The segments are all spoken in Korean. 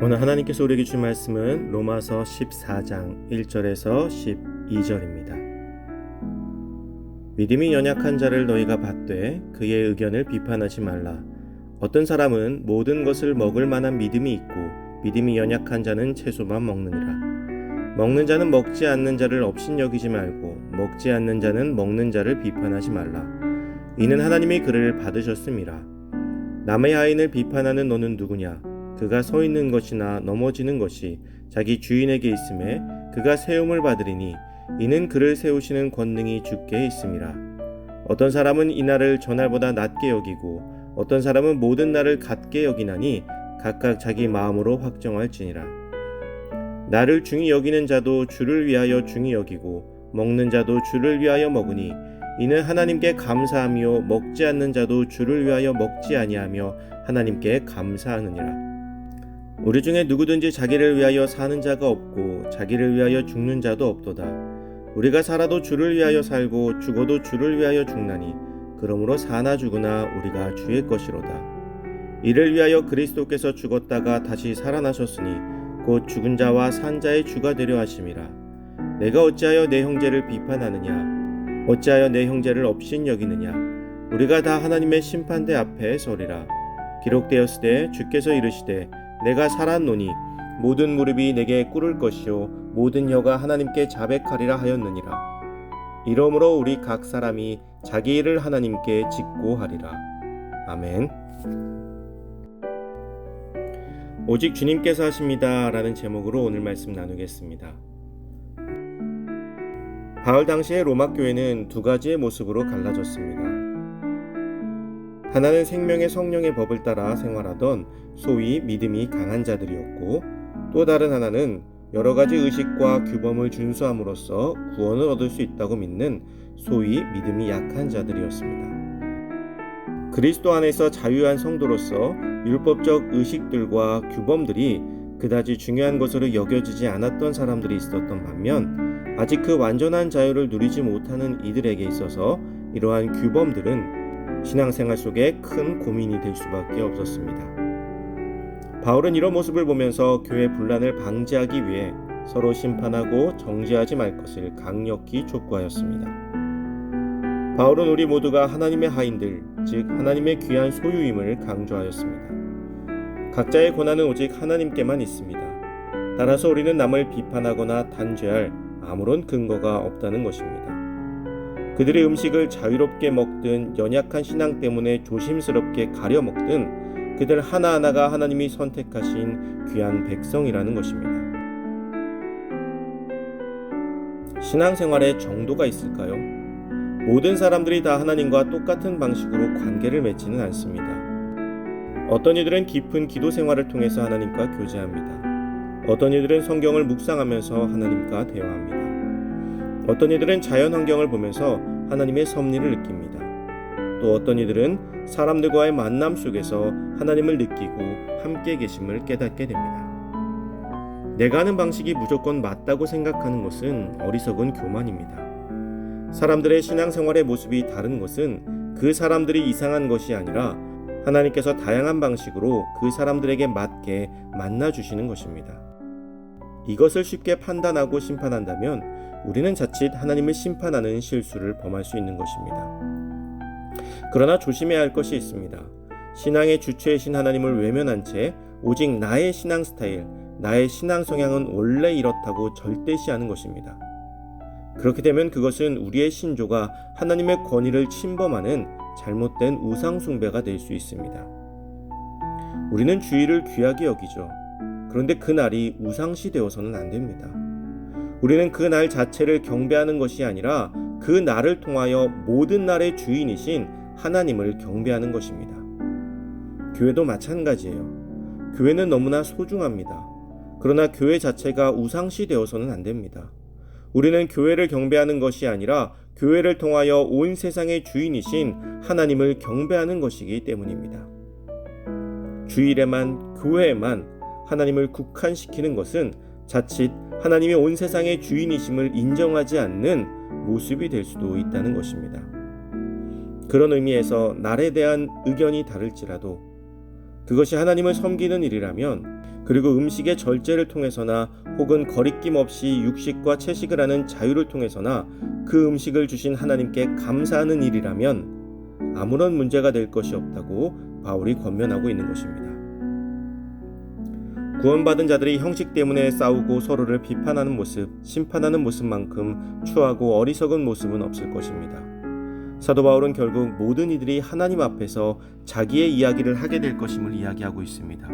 오늘 하나님께서 우리에게 주신 말씀은 로마서 14장 1절에서 12절입니다. 믿음이 연약한 자를 너희가 받되 그의 의견을 비판하지 말라. 어떤 사람은 모든 것을 먹을 만한 믿음이 있고 믿음이 연약한 자는 채소만 먹느니라. 먹는 자는 먹지 않는 자를 업신여기지 말고 먹지 않는 자는 먹는 자를 비판하지 말라. 이는 하나님의 그를 받으셨음이라. 남의 아인을 비판하는 너는 누구냐? 그가 서 있는 것이나 넘어지는 것이 자기 주인에게 있음에 그가 세움을 받으리니 이는 그를 세우시는 권능이 주께 있음이라. 어떤 사람은 이 날을 전날보다 낮게 여기고 어떤 사람은 모든 날을 같게 여기나니 각각 자기 마음으로 확정할지니라. 나를 중히 여기는 자도 주를 위하여 중히 여기고 먹는 자도 주를 위하여 먹으니 이는 하나님께 감사하며 먹지 않는 자도 주를 위하여 먹지 아니하며 하나님께 감사하느니라. 우리 중에 누구든지 자기를 위하여 사는 자가 없고 자기를 위하여 죽는 자도 없도다. 우리가 살아도 주를 위하여 살고 죽어도 주를 위하여 죽나니 그러므로 사나 죽으나 우리가 주의 것이로다. 이를 위하여 그리스도께서 죽었다가 다시 살아나셨으니 곧 죽은 자와 산 자의 주가 되려 하심이라. 내가 어찌하여 내 형제를 비판하느냐? 어찌하여 내 형제를 업신 여기느냐? 우리가 다 하나님의 심판대 앞에 서리라. 기록되었으되 주께서 이르시되 내가 살았노니 모든 무릎이 내게 꿇을 것이요 모든 혀가 하나님께 자백하리라 하였느니라. 이러므로 우리 각 사람이 자기 일을 하나님께 짓고 하리라. 아멘. 오직 주님께서 하십니다. 라는 제목으로 오늘 말씀 나누겠습니다. 바울 당시의 로마 교회는 두 가지의 모습으로 갈라졌습니다. 하나는 생명의 성령의 법을 따라 생활하던 소위 믿음이 강한 자들이었고 또 다른 하나는 여러 가지 의식과 규범을 준수함으로써 구원을 얻을 수 있다고 믿는 소위 믿음이 약한 자들이었습니다. 그리스도 안에서 자유한 성도로서 율법적 의식들과 규범들이 그다지 중요한 것으로 여겨지지 않았던 사람들이 있었던 반면 아직 그 완전한 자유를 누리지 못하는 이들에게 있어서 이러한 규범들은 신앙생활 속에 큰 고민이 될 수밖에 없었습니다. 바울은 이런 모습을 보면서 교회 분란을 방지하기 위해 서로 심판하고 정죄하지 말 것을 강력히 촉구하였습니다. 바울은 우리 모두가 하나님의 하인들, 즉 하나님의 귀한 소유임을 강조하였습니다. 각자의 고난은 오직 하나님께만 있습니다. 따라서 우리는 남을 비판하거나 단죄할 아무런 근거가 없다는 것입니다. 그들의 음식을 자유롭게 먹든 연약한 신앙 때문에 조심스럽게 가려 먹든 그들 하나하나가 하나님이 선택하신 귀한 백성이라는 것입니다. 신앙생활에 정도가 있을까요? 모든 사람들이 다 하나님과 똑같은 방식으로 관계를 맺지는 않습니다. 어떤 이들은 깊은 기도 생활을 통해서 하나님과 교제합니다. 어떤 이들은 성경을 묵상하면서 하나님과 대화합니다. 어떤 이들은 자연 환경을 보면서 하나님의 섭리를 느낍니다. 또 어떤 이들은 사람들과의 만남 속에서 하나님을 느끼고 함께 계심을 깨닫게 됩니다. 내가 하는 방식이 무조건 맞다고 생각하는 것은 어리석은 교만입니다. 사람들의 신앙생활의 모습이 다른 것은 그 사람들이 이상한 것이 아니라 하나님께서 다양한 방식으로 그 사람들에게 맞게 만나 주시는 것입니다. 이것을 쉽게 판단하고 심판한다면 우리는 자칫 하나님을 심판하는 실수를 범할 수 있는 것입니다. 그러나 조심해야 할 것이 있습니다. 신앙의 주체이신 하나님을 외면한 채 오직 나의 신앙 스타일, 나의 신앙 성향은 원래 이렇다고 절대시하는 것입니다. 그렇게 되면 그것은 우리의 신조가 하나님의 권위를 침범하는 잘못된 우상숭배가 될 수 있습니다. 우리는 주의를 귀하게 여기죠. 그런데 그 날이 우상시 되어서는 안 됩니다. 우리는 그 날 자체를 경배하는 것이 아니라 그 날을 통하여 모든 날의 주인이신 하나님을 경배하는 것입니다. 교회도 마찬가지예요. 교회는 너무나 소중합니다. 그러나 교회 자체가 우상시 되어서는 안 됩니다. 우리는 교회를 경배하는 것이 아니라 교회를 통하여 온 세상의 주인이신 하나님을 경배하는 것이기 때문입니다. 주일에만 교회에만 하나님을 국한시키는 것은 자칫 하나님의 온 세상의 주인이심을 인정하지 않는 모습이 될 수도 있다는 것입니다. 그런 의미에서 날에 대한 의견이 다를지라도 그것이 하나님을 섬기는 일이라면 그리고 음식의 절제를 통해서나 혹은 거리낌 없이 육식과 채식을 하는 자유를 통해서나 그 음식을 주신 하나님께 감사하는 일이라면 아무런 문제가 될 것이 없다고 바울이 권면하고 있는 것입니다. 구원받은 자들이 형식 때문에 싸우고 서로를 비판하는 모습, 심판하는 모습만큼 추하고 어리석은 모습은 없을 것입니다. 사도 바울은 결국 모든 이들이 하나님 앞에서 자기의 이야기를 하게 될 것임을 이야기하고 있습니다.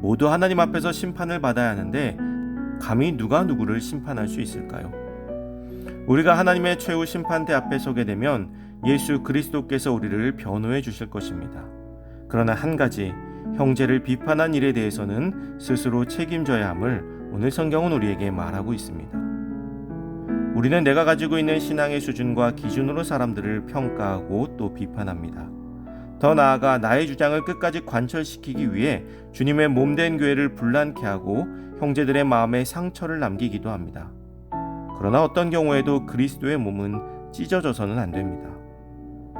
모두 하나님 앞에서 심판을 받아야 하는데 감히 누가 누구를 심판할 수 있을까요? 우리가 하나님의 최후 심판대 앞에 서게 되면 예수 그리스도께서 우리를 변호해 주실 것입니다. 그러나 한 가지 형제를 비판한 일에 대해서는 스스로 책임져야 함을 오늘 성경은 우리에게 말하고 있습니다. 우리는 내가 가지고 있는 신앙의 수준과 기준으로 사람들을 평가하고 또 비판합니다. 더 나아가 나의 주장을 끝까지 관철시키기 위해 주님의 몸된 교회를 불란케 하고 형제들의 마음에 상처를 남기기도 합니다. 그러나 어떤 경우에도 그리스도의 몸은 찢어져서는 안 됩니다.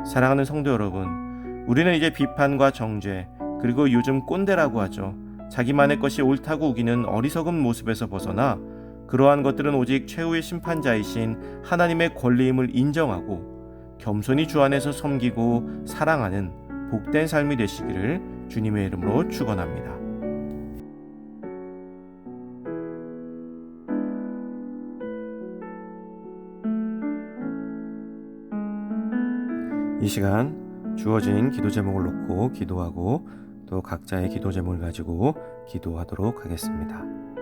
사랑하는 성도 여러분, 우리는 이제 비판과 정죄, 그리고 요즘 꼰대라고 하죠. 자기만의 것이 옳다고 우기는 어리석은 모습에서 벗어나 그러한 것들은 오직 최후의 심판자이신 하나님의 권리임을 인정하고 겸손히 주 안에서 섬기고 사랑하는 복된 삶이 되시기를 주님의 이름으로 축원합니다. 이 시간 주어진 기도 제목을 놓고 기도하고 또 각자의 기도 제목을 가지고 기도하도록 하겠습니다.